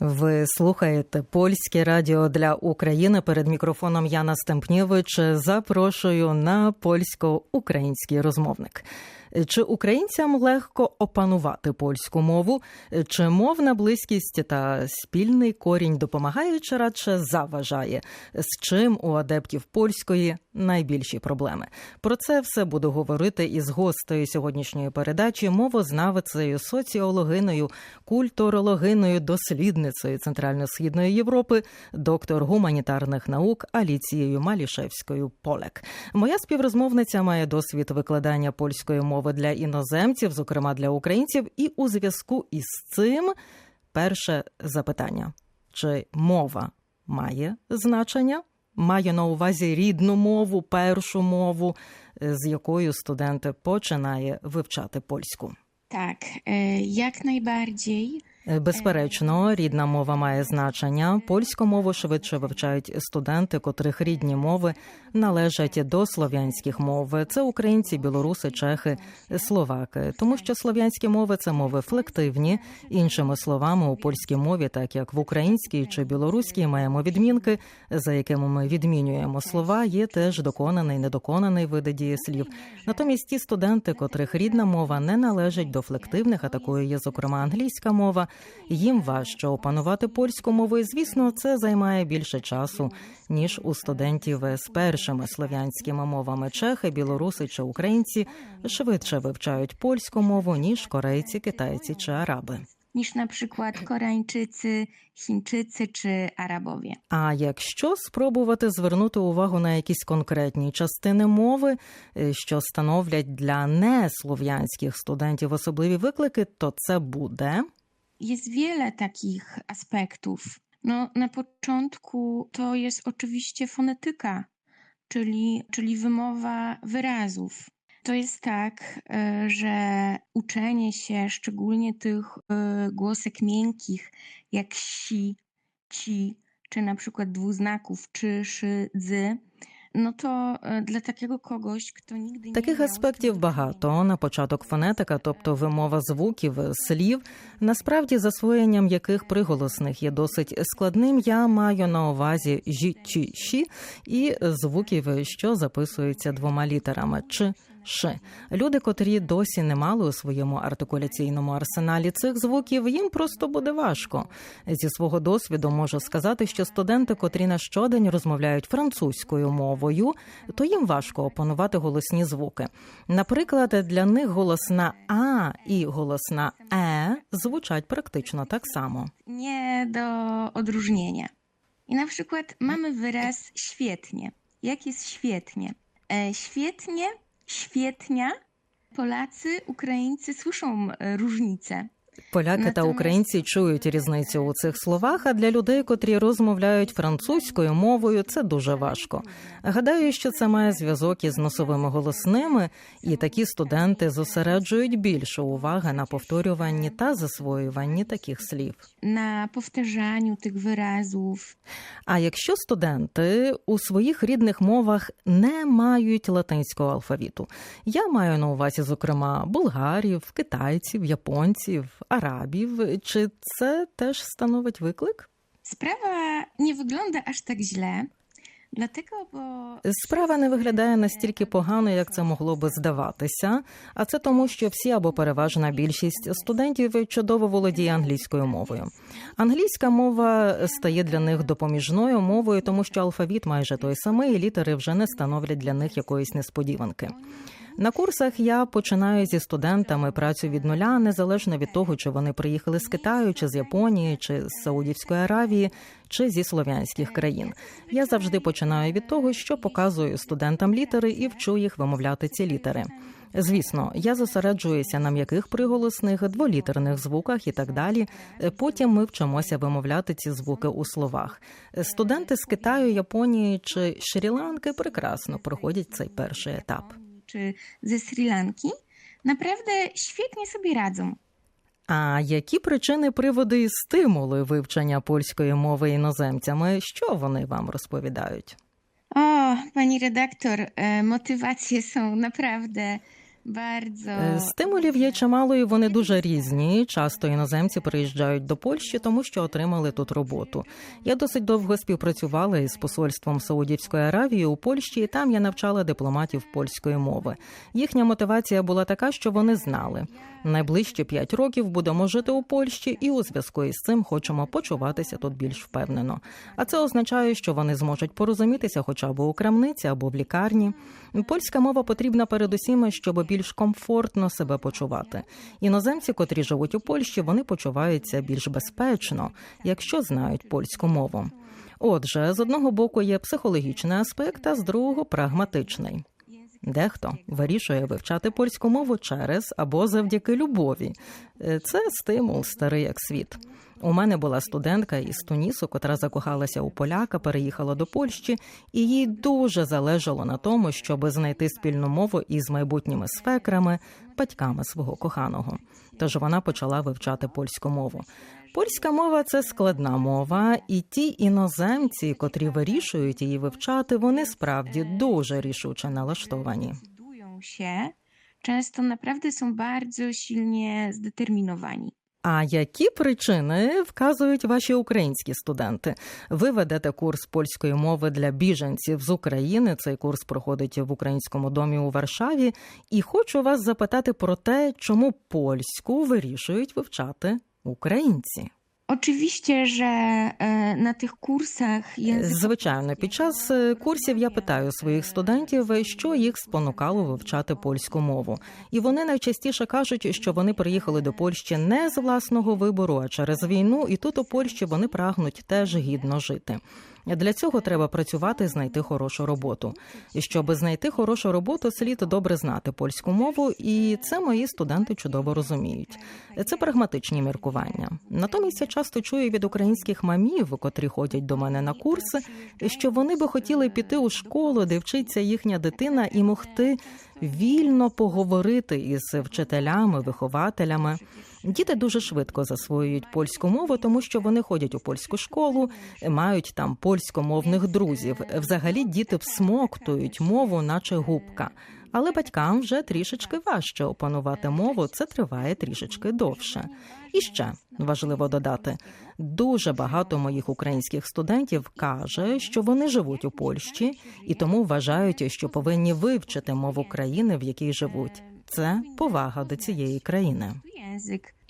Ви слухаєте польське радіо для України перед мікрофоном Яна Стемпнєвич. Запрошую на польсько-український розмовник. Чи українцям легко опанувати польську мову? Чи мовна близькість та спільний корінь допомагає чи радше заважає? З чим у адептів польської найбільші проблеми? Про це все буду говорити із гостею сьогоднішньої передачі, мовознавицею, соціологиною, культурологиною, дослідницею Центрально-східної Європи, доктор гуманітарних наук Аліцією Малішевською Полек. Моя співрозмовниця має досвід викладання польської мови для іноземців, зокрема для українців, і у зв'язку із цим перше запитання: чи мова має значення? Маю на увазі рідну мову, першу мову, з якою студент починає вивчати польську. Tak, як jak najbardziej. Безперечно, рідна мова має значення. Польську мову швидше вивчають студенти, котрих рідні мови належать до слов'янських мов. Це українці, білоруси, чехи, словаки, тому що слов'янські мови це мови флективні. Іншими словами, у польській мові, так як в українській чи білоруській, маємо відмінки, за якими ми відмінюємо слова. Є теж доконаний, недоконаний види дієслів. Натомість ті студенти, котрих рідна мова не належить до флективних, а такою є зокрема англійська мова їм важче опанувати польську мову. і, Звісно, це займає більше часу ніж у студентів з першими слов'янськими мовами. Чехи, білоруси чи українці швидше вивчають польську мову ніж корейці, китайці чи араби. Na przykład Koreańczycy, Chińczycy czy Arabowie. А якщо спробувати звернути увагу на якісь конкретні частини мови, е, що становлять для неслов'янських студентів особливі виклики, то це буде Jest wiele takich aspektów. No, na początku to jest oczywiście fonetyka, czyli, czyli wymowa wyrazów. To jest tak, e, że uczenie się szczególnie tych e, głosek miękkich, jak si, ci, czy na przykład dwuznaków, czy, szy, dzy, No то для таких аспектів багато. На початок фонетика, тобто вимова звуків, слів, насправді засвоєнням яких приголосних є досить складним. Я маю на увазі жі, чи, ші і звуків, що записуються двома літерами чи ш. Люди, котрі досі не мали у своєму артикуляційному арсеналі цих звуків, їм просто буде важко. Зі свого досвіду можу сказати, що студенти, котрі на щодень розмовляють французькою мовою, то їм важко опанувати голосні звуки. Наприклад, для них голосна А і голосна Е звучать практично так само. Nie do odróżnienia. I na przykład mamy wyraz świetnie. Jak jest świetnie kwietnia Polacy, Ukraińcy słyszą e, różnicę. Поляки та українці чують різницю у цих словах. А для людей, котрі розмовляють французькою мовою, це дуже важко. Гадаю, що це має зв'язок із носовими голосними, і такі студенти зосереджують більше уваги на повторюванні та засвоюванні таких слів. На повторянню тих виразів. А якщо студенти у своїх рідних мовах не мають латинського алфавіту, я маю на увазі, зокрема, булгарів, китайців, японців арабів. Чи це теж становить виклик? Справа не виглядає аж так зле. Справа не виглядає настільки погано, як це могло би здаватися, а це тому, що всі або переважна більшість студентів чудово володіє англійською мовою. Англійська мова стає для них допоміжною мовою, тому що алфавіт майже той самий, і літери вже не становлять для них якоїсь несподіванки. На курсах я починаю зі студентами працю від нуля, незалежно від того, чи вони приїхали з Китаю, чи з Японії, чи з Саудівської Аравії, чи зі слов'янських країн. Я завжди починаю від того, що показую студентам літери і вчу їх вимовляти ці літери. Звісно, я зосереджуюся на м'яких приголосних, дволітерних звуках і так далі. Потім ми вчимося вимовляти ці звуки у словах. Студенти з Китаю, Японії чи Шрі-Ланки прекрасно проходять цей перший етап czy ze Sri Lanki, naprawdę świetnie sobie radzą. А які причини, приводи і стимули вивчення польської мови іноземцями? Що вони вам розповідають? O, pani redaktor, motywacje są naprawdę Стимулів є чимало, і вони дуже різні. Часто іноземці приїжджають до Польщі, тому що отримали тут роботу. Я досить довго співпрацювала із посольством Саудівської Аравії у Польщі, і там я навчала дипломатів польської мови. Їхня мотивація була така, що вони знали. Найближчі п'ять років будемо жити у Польщі, і у зв'язку із цим хочемо почуватися тут більш впевнено. А це означає, що вони зможуть порозумітися хоча б у крамниці або в лікарні. Польська мова потрібна передусім, щоб більш комфортно себе почувати. Іноземці, котрі живуть у Польщі, вони почуваються більш безпечно, якщо знають польську мову. Отже, з одного боку є психологічний аспект, а з другого прагматичний. Дехто вирішує вивчати польську мову через або завдяки любові. Е, Це стимул старий як світ. У мене була студентка із Тунісу, котра закохалася у поляка, переїхала до Польщі, і їй дуже залежало на тому, щоб знайти спільну мову із майбутніми свекрами, батьками свого коханого. Тож вона почала вивчати польську мову. Польська мова це складна мова, і ті іноземці, котрі вирішують її вивчати, вони справді дуже рішуче налаштовані. Часто naprawdę są bardzo silnie zdeterminowani. А які причини вказують ваші українські студенти? Ви ведете курс польської мови для біженців з України. Цей курс проходить в українському домі у Варшаві. І хочу вас запитати про те, чому польську вирішують вивчати українці. Oczywiście, що на тих курсах є Звичайно, під час курсів я питаю своїх студентів, що їх спонукало вивчати польську мову, і вони найчастіше кажуть, що вони приїхали до Польщі не з власного вибору, а через війну, і тут у Польщі вони прагнуть теж гідно жити. Для цього треба працювати, знайти хорошу роботу. І щоб знайти хорошу роботу, слід добре знати польську мову, і це мої студенти чудово розуміють. Це прагматичні міркування. Натомість я часто чую від українських мамів, котрі ходять до мене на курси, що вони би хотіли піти у школу, де вчиться їхня дитина, і могти вільно поговорити із вчителями, вихователями. Діти дуже швидко засвоюють польську мову, тому що вони ходять у польську школу, мають там польськомовних друзів. Взагалі діти всмоктують мову, наче губка. Але батькам вже трішечки важче опанувати мову, це триває трішечки довше. І ще важливо додати: дуже багато моїх українських студентів каже, що вони живуть у Польщі і тому вважають, що повинні вивчити мову країни, в якій живуть. Це повага до цієї країни.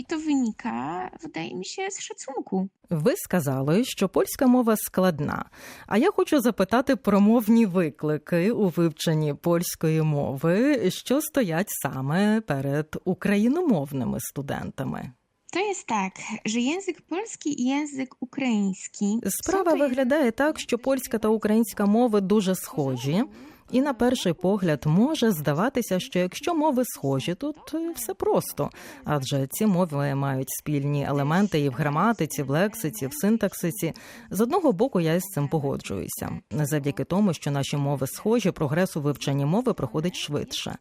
I to wynika, wydaje mi się, z szacunku. Ви сказали, що польська мова складна. А я хочу запитати про мовні виклики у вивченні польської мови, що стоять саме перед україномовними студентами. Jest tak, że język polski i język ukraiński. są Справа виглядає так, що польська та українська мови дуже схожі. І на перший погляд може здаватися, що якщо мови схожі, тут е, все просто, адже ці мови мають спільні елементи і в граматиці, в лексиці, в синтаксиці. З одного боку, я з цим погоджуюся. Завдяки тому, що наші мови схожі, прогрес у вивченні мови проходить швидше.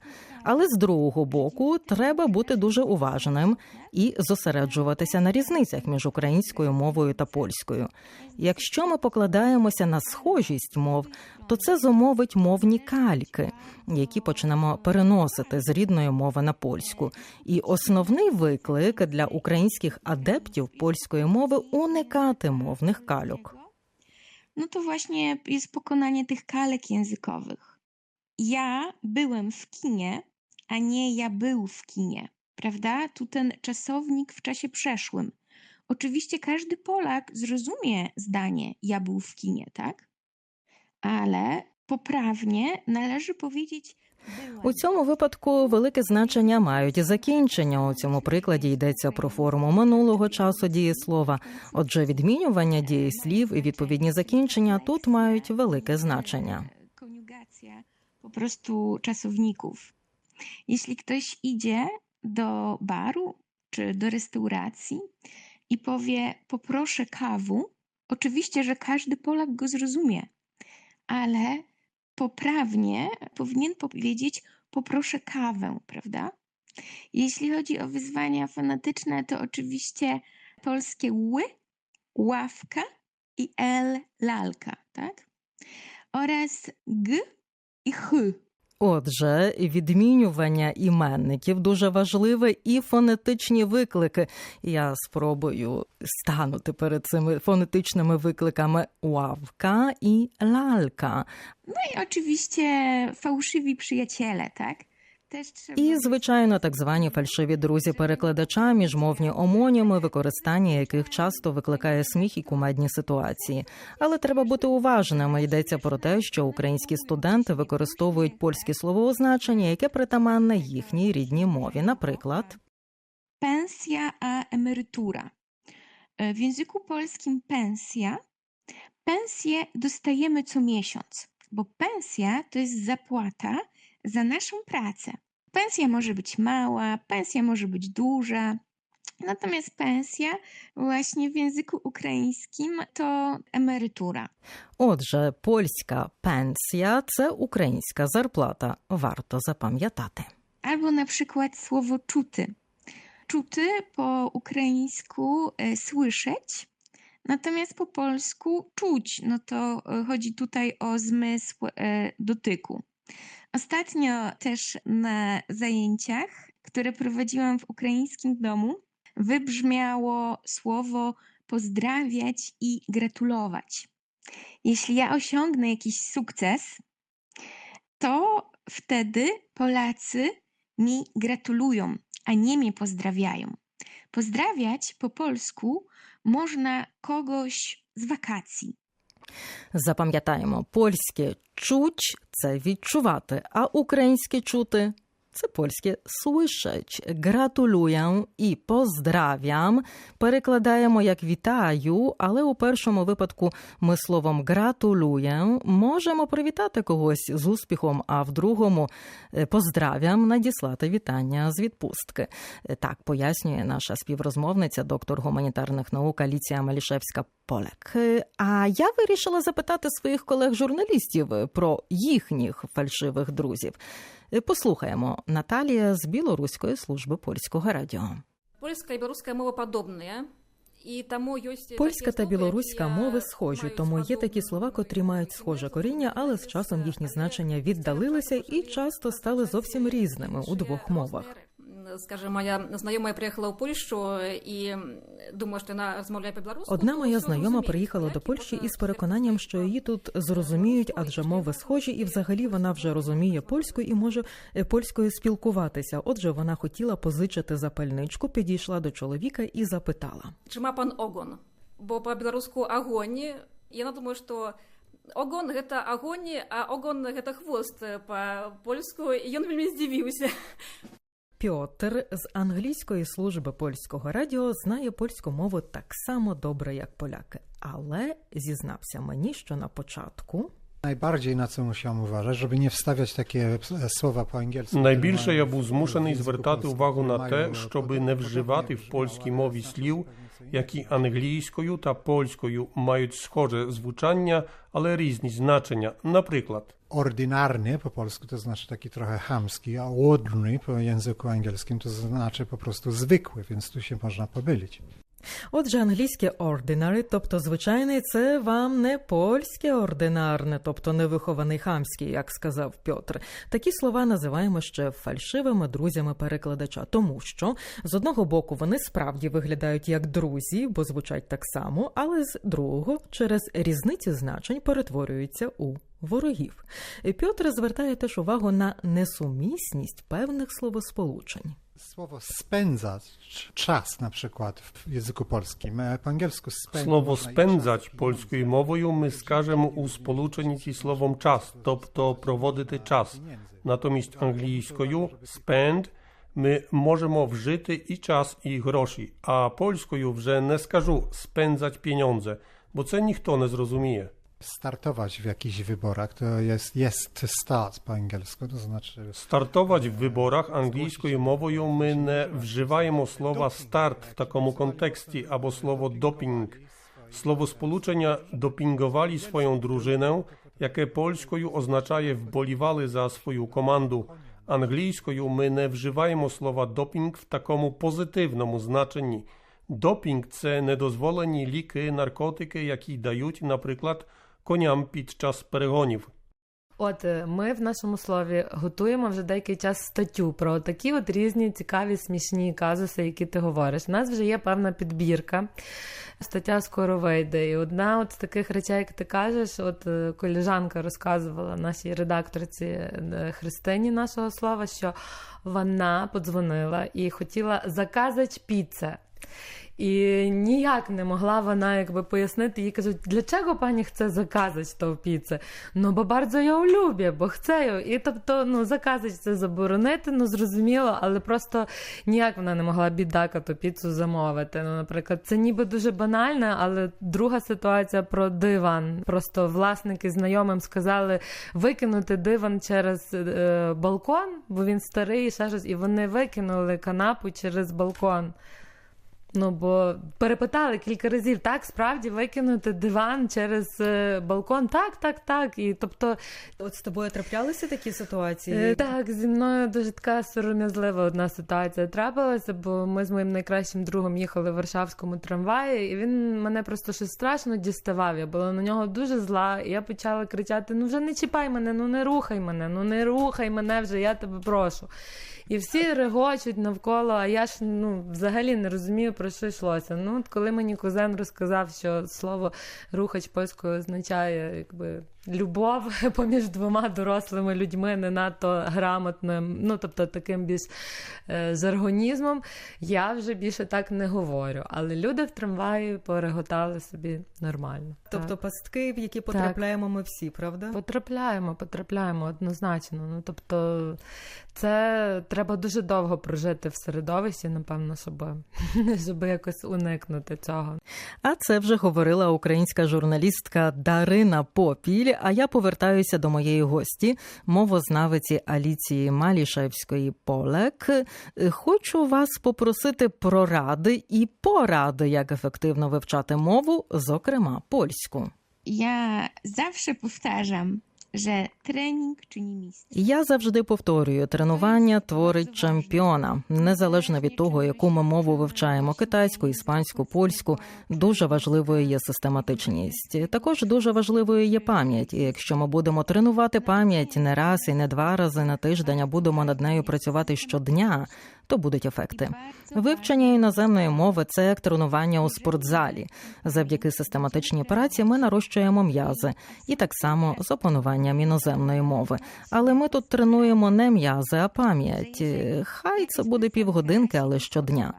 Але з другого боку, треба бути дуже уважним і зосереджуватися на різницях між українською мовою та польською. Якщо ми покладаємося на схожість мов, то це зумовить мовні кальки, які почнемо переносити з рідної мови на польську. І основний виклик для українських адептів польської мови уникати мовних кальок. No to właśnie jest pokonanie tych kalek językowych. Ja byłem w kinie, a nie ja był w kinie, prawda? Tu ten czasownik w czasie przeszłym. Oczywiście każdy Polak zrozumie zdanie ja był w kinie, tak? Ale poprawnie należy powiedzieć. У цьому випадку велике значення мають закінчення. У цьому прикладі йдеться про форму минулого часу дієслова. Отже, відмінювання дієслів і відповідні закінчення тут мають велике значення. Koniugacja po prostu czasowników. Jeśli ktoś idzie do baru czy do restauracji i powie poproszę kawu, oczywiście, że każdy Polak go zrozumie, ale poprawnie powinien powiedzieć poproszę kawę, prawda? Jeśli chodzi o wyzwania fonetyczne, to oczywiście polskie ły, ławka i l, lalka, tak? Oraz g i ch. Отже, відмінювання іменників дуже важливе і фонетичні виклики. Я спробую станути перед цими фонетичними викликами ławka і Лалка. No i oczywiście fałszywi przyjaciele, tak? І, звичайно, так звані фальшиві друзі перекладача, міжмовні омоніми, використання яких часто викликає сміх і кумедні ситуації. Але треба бути уважними. Йдеться про те, що українські студенти використовують польське словоозначення, яке притаманне їхній рідній мові. Наприклад, Pensja, a emerytura. E, W języku polskim pensja. Pensję dostajemy co miesiąc, bo pensja to jest zapłata za naszą pracę. Pensja może być mała, pensja może być duża. Natomiast pensja właśnie w języku ukraińskim to emerytura. отже, польська пенсія це українська зарплата. Варто запам'ятати. Albo na przykład słowo czuty. Czuty po ukraińsku e, słyszeć, natomiast po polsku czuć. No to e, chodzi tutaj o zmysł e, dotyku. Ostatnio też na zajęciach, które prowadziłam w ukraińskim domu, wybrzmiało słowo pozdrawiać i gratulować. Jeśli ja osiągnę jakiś sukces, to wtedy Polacy mi gratulują, a nie mnie pozdrawiają. Pozdrawiać po polsku można kogoś z wakacji. Запам'ятаємо, польське чуть це відчувати, а українське чути це польське слышать. Гратулюям і поздравям перекладаємо як вітаю, але у першому випадку ми словом гратулюєм можемо привітати когось з успіхом, а в другому е, поздравям надіслати вітання з відпустки. Е, Так пояснює наша співрозмовниця, доктор гуманітарних наук Аліція Малішевська Полек. Е, А я вирішила запитати своїх колег-журналістів е, про їхніх фальшивих друзів. Е, Послухаємо Наталія з Білоруської служби польського радіо. Польська і білоруська мова подобні. І тому є Польська та білоруська мови схожі, тому є такі слова, котрі мають схоже коріння, але з часом їхні значення віддалилися і часто стали зовсім різними у двох мовах. Скажімо, моя знайома приїхала у Польщу і думаю, що вона розмовляє по-білоруську. Одна моя знайома приїхала до Польщі із переконанням, що її тут зрозуміють, адже мови схожі, і взагалі вона вже розуміє польську і може е, польською спілкуватися. Отже, вона хотіла позичити запальничку, підійшла до чоловіка і запитала. Чи ма пан огон? Бо по-білоруську огонь. Я думаю, що огон гэта огонь, а огон гэта хвост по-польску. І він вельми здивився. Пьотр з англійської служби польського радіо знає польську мову так само добре, як поляки, але зізнався мені, що на початку Найбільше на це musiałem uważać, щоб не wstawiać такі слова по po angielsku. Найбільше я був змушений звертати увагу на те, щоби не вживати в польській мові слів, які англійською та польською мають схоже звучання, але різні значення. Наприклад, Ordynarny po polsku to znaczy taki trochę chamski, a łodny po języku angielskim to znaczy po prostu zwykły, więc tu się można pomylić. Отже, англійське ordinary, тобто звичайний, це вам не польське ординарне, тобто невихований хамський, як сказав Пьотр. Такі слова називаємо ще фальшивими друзями перекладача, тому що з одного боку вони справді виглядають як друзі, бо звучать так само, але з другого через різниці значень перетворюються у ворогів. Пьотр звертає теж увагу на несумісність певних словосполучень. Słowo spędzać czas na przykład w języku polskim. e, Po angielsku spend слово można i спензать czas, i польською мовою ми скажемо у сполученні зі словом час, тобто проводити час. Натомість англійською spend ми можемо вжити і час, і гроші, а польською вже не скажу спензать pieniądze, бо це ніхто не зрозуміє. Startować w jakichś wyborach to jest, jest start po angielsku, to znaczy Стартувати в виборах англійською мовою ми не вживаємо слова старт в такому контексті або слово допінг. Словосполучення допінгували свою дружинę, яке польською означає вболівали за свою команду. Англійською ми не вживаємо слова допінг в такому позитивному значенні. Допінг це недозволені ліки, наркотики, які дають, наприклад, коням під час перегонів. От е, ми в нашому слові готуємо вже деякий час статтю про такі от різні цікаві смішні казуси, які ти говориш. У нас вже є певна підбірка. Стаття скоро вийде. І одна от з таких речей, як ти кажеш, от е, коліжанка розказувала нашій редакторці е, Христині нашого слова, що вона подзвонила і хотіла заказати піце. І ніяк не могла вона якби пояснити. Їй кажуть, для чого пані заказać tą pizzę? Ну, бо bardzo ją lubię, бо ją. І тобто, ну, заказать це заборонити, ну зрозуміло, але просто ніяк вона не могла бідака ту піцу замовити. Ну, наприклад, це ніби дуже банально, але друга ситуація про диван. Просто власники знайомим сказали викинути диван через е, балкон, бо він старий, ще щось, і вони викинули канапу через балкон. Ну, бо перепитали кілька разів, так, справді викинути диван через е, балкон, так, так, так. І тобто, От з тобою траплялися такі ситуації? е, так, зі мною дуже така сором'язлива одна ситуація трапилася, бо ми з моїм найкращим другом їхали в Варшавському трамваї, і він мене просто щось страшно діставав. Я була на нього дуже зла, і я почала кричати: ну вже не чіпай мене, ну не рухай мене, ну не рухай мене вже, я тебе прошу. І всі регочуть навколо, а я ж ну взагалі не розумію, про що йшлося. Ну, от коли мені кузен розказав, що слово рухач польською означає якби любов поміж двома дорослими людьми, не надто грамотним, ну тобто таким більш е, жаргонізмом, я вже більше так не говорю. Але люди в трамваї пореготали собі нормально. Тобто Так. пастки, в які потрапляємо ми всі, правда? Потрапляємо, потрапляємо однозначно. Ну тобто, це треба дуже довго прожити в середовищі, напевно, щоб, щоб якось уникнути цього. А це вже говорила українська журналістка Дарина Попіль. А я повертаюся до моєї гості, мовознавиці Аліції Малішевської Полек. Хочу вас попросити про ради і поради, як ефективно вивчати мову, зокрема польську. Ja zawsze powtarzam, że trening czyni mistrza. Я завжди повторюю: тренування творить чемпіона. Незалежно від того, яку ми мову вивчаємо китайську, іспанську, польську, дуже важливою є систематичність. Також дуже важливою є пам'ять. І якщо ми будемо тренувати пам'ять не раз і не два рази на тиждень, а будемо над нею працювати щодня, то будуть ефекти. Вивчення іноземної мови це як тренування у спортзалі. Завдяки систематичній праці ми нарощуємо м'язи, і так само з опануванням іноземної мови. Але ми тут тренуємо не м'язи, а пам'ять. Хай це буде півгодинки, але щодня.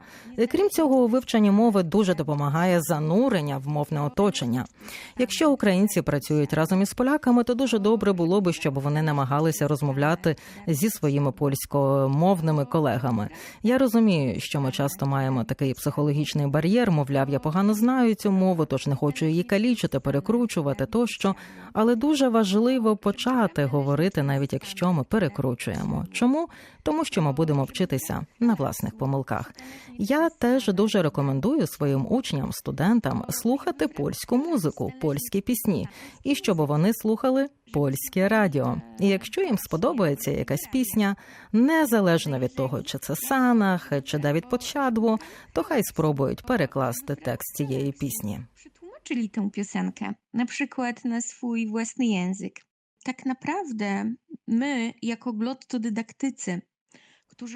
Крім цього, у вивченні мови дуже допомагає занурення в мовне оточення. Якщо українці працюють разом із поляками, то дуже добре було би, щоб вони намагалися розмовляти зі своїми польськомовними колегами. Я розумію, що ми часто маємо такий психологічний бар'єр, мовляв, я погано знаю цю мову, тож не хочу її калічити, перекручувати тощо. Але дуже важливо почати говорити, навіть якщо ми перекручуємо. Чому? Тому що ми будемо вчитися на власних помилках. Я теж дуже рекомендую своїм учням, студентам слухати польську музику, польські пісні, і щоб вони слухали польське радіо. І якщо їм сподобається якась пісня, незалежно від того, чи це Санах, чи Давід Подщадło, то хай спробують перекласти текст цієї пісні. Przetłumaczyli tę piosenkę, na przykład na swój własny język. Tak naprawdę my, jako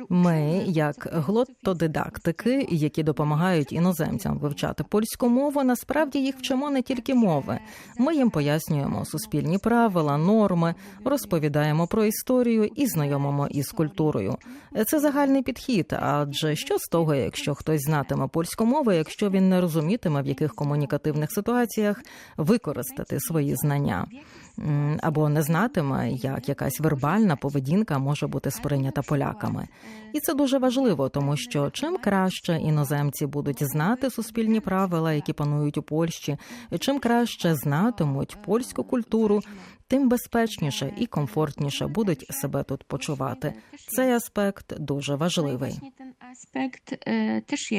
Ми, як specyficznych глоттодидактики, які допомагають іноземцям вивчати польську мову, насправді їх вчимо не тільки мови. Ми їм пояснюємо суспільні правила, норми, розповідаємо про історію і знайомимо із культурою. Це загальний підхід. Адже що з того, якщо хтось знатиме польську мову, якщо він не розумітиме, в яких комунікативних ситуаціях використати свої знання, або не знатиме, як якась вербальна поведінка може бути сприйнята поляками. І це дуже важливо, тому що чим краще іноземці будуть знати суспільні правила, які панують у Польщі, чим краще знатимуть польську культуру, тим безпечніше і комфортніше будуть себе тут почувати. Цей аспект дуже важливий. właśnie ten aspekt e, też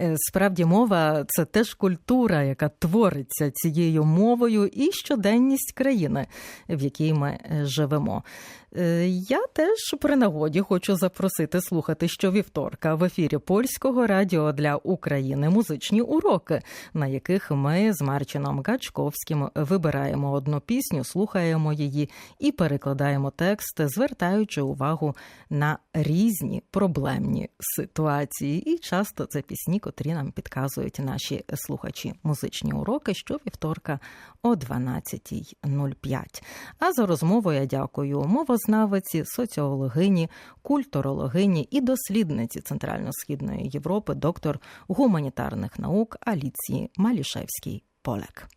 Е, Справді, мова це теж культура, яка твориться цією мовою, і щоденність країни, в якій ми е, живемо. Е, Я теж при нагоді хочу запросити слухати щовівторка в ефірі польського радіо для України музичні уроки, на яких ми з Марчином Гачковським вибираємо одну пісню, слухаємо її і перекладаємо текст, звертаючи увагу на різні проблемні ситуації. І часто це пісні, котрі нам підказують наші слухачі. Музичні уроки щовівторка о 12.05. А за розмову я дякую мовознавиці, соціологині, культурологині і дослідниці Центрально-Східної Європи, доктор гуманітарних наук Аліції Малішевській Полек.